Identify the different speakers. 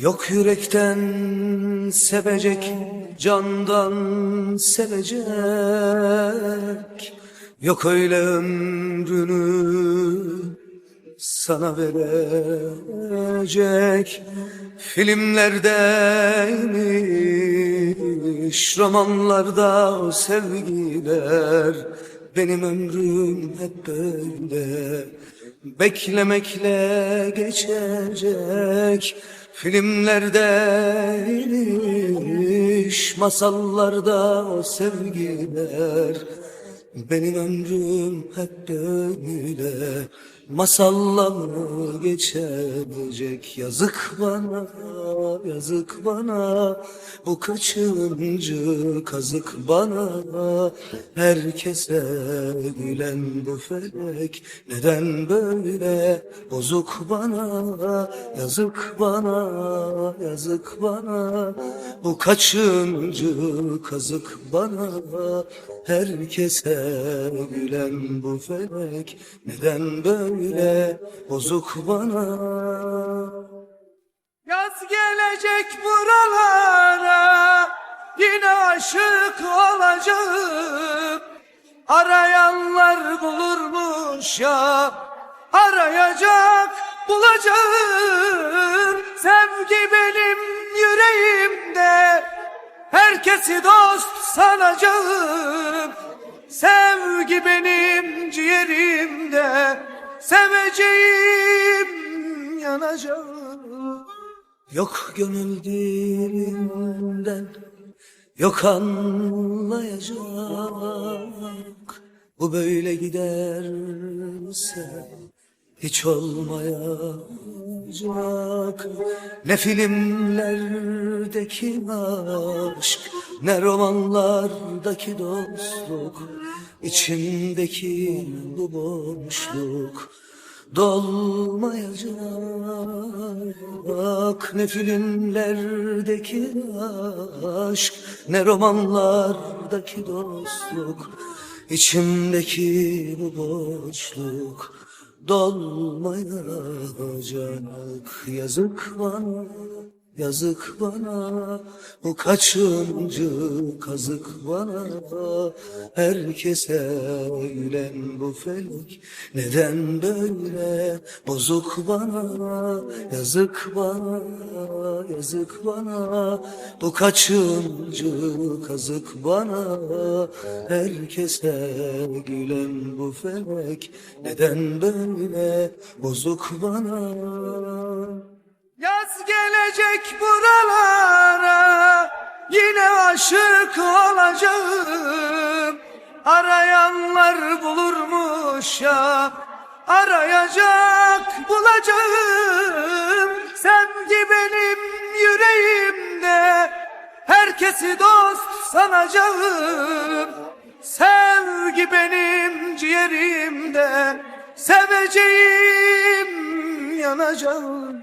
Speaker 1: Yok yürekten sevecek, candan sevecek. Yok öyle ömrünü sana verecek. Filmlerdeymiş, romanlarda o sevgiler. Benim ömrüm hep böyle beklemekle geçecek. Filmlerdeymiş, masallarda o sevgiler. Benim ömrüm hep böyle masalla mı geçecek? Yazık bana yazık bana bu kaçıncı kazık bana? Herkese gülen bu felek neden böyle? Bozuk bana yazık bana yazık bana bu kaçıncı kazık bana? Herkese gülen bu felek? Neden böyle bozuk bana?
Speaker 2: Yaz gelecek buralara Yine aşık olacağım. Arayanlar bulurmuş ya Arayacak bulacağım. Sevgi benim yüreğimde Herkesi dost sanacağım Sevgi benim ciğerimde Seveceğim yanacağım
Speaker 1: Yok gönül dilinden Yok anlayacak. Bu böyle giderse Hiç olmayacak. Ne filmlerdeki aşk Ne romanlardaki dostluk içimdeki bu boşluk dolmayacak. Ne filmlerdeki aşk ne romanlardaki dostluk içimdeki bu boşluk dolmayacak yazık bana Yazık bana bu kaçıncı kazık bana? Herkese gülen bu felek neden böyle? Bozuk bana Yazık bana yazık bana. Bu kaçıncı kazık bana? Herkese gülen bu felek neden böyle? Bozuk bana
Speaker 2: Yaz gelecek buralara Yine aşık olacağım. Arayanlar bulurmuş ya Arayacak bulacağım. Sevgi benim yüreğimde Herkesi dost sanacağım. Sevgi benim ciğerimde Seveceğim yanacağım